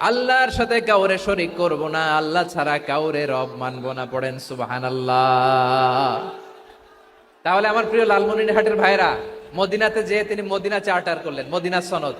আল্লাহর সাথে কাউরে শরিক করব না, আল্লাহ ছাড়া কাউরে রব মানব না, পড়েন সুবহানাল্লাহ। তাহলে আমার প্রিয় লালমনিরহাটের ভাইরা মদিনাতে যেয়ে তিনি মদিনা চার্টার করলেন, মদিনা সনদ।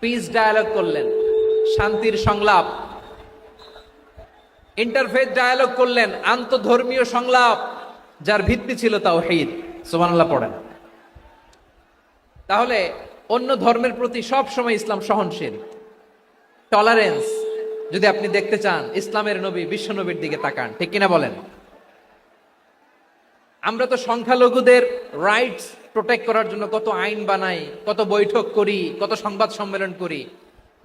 পিস ডায়ালগ করলেন, শান্তির সংলাপ। ইন্টারফেস ডায়ালগ করলেন, আন্তধর্মীয় সংলাপ, যার ভিত্তি ছিল তাওহীদ। সুবহানাল্লাহ পড়েন। তাহলে অন্য ধর্মের প্রতি সব সময় ইসলাম সহনশীল। টলারেন্স যদি আপনি দেখতে চান, ইসলামের নবী, বিশ্ব নবীর দিকে তাকান, ঠিক কিনা বলেন? আমরা তো সংখ্যালঘুদের রাইটস প্রোটেক্ট করার জন্য কত আইন বানাই, কত বৈঠক করি, কত সংবাদ সম্মেলন করি।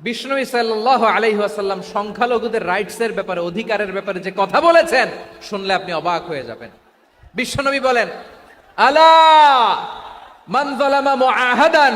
বিষ্ণু সাল্লাহ আলহিহাসাল্লাম সংখ্যালঘুদের রাইটস এর ব্যাপারে, অধিকারের ব্যাপারে যে কথা বলেছেন, শুনলে আপনি অবাক হয়ে যাবেন। বিশ্বনবী বলেন, আলা মান যালামা মুআহাদান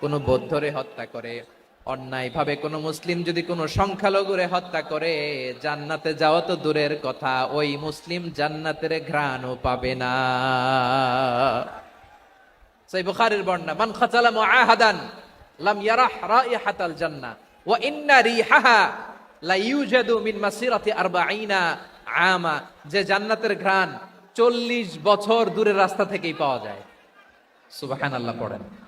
কোন বৌদ্ধরে হত্যা করে, অন্যায়ভাবে কোন মুসলিম যদি কোনো সংখ্যালঘুরে হত্যা করে, জান্নাতে যাওয়া তো দূরের কথা, ওই মুসলিম জান্নাতের ঘ্রাণও পাবে না। সেই বুখারীর বর্ণনা, মান খাচালা মুআহাদান, লাম ইয়ারাহ রাইহাতাল জান্নাহ, ওয়া ইন্না রিহাহা লা ইউজাদু মিন মাসিরাতি 40 আমা যে জান্নাতের ঘ্রাণ চল্লিশ বছর দূরের রাস্তা থেকেই পাওয়া যায়। সুবাহান আল্লাহ পড়েন।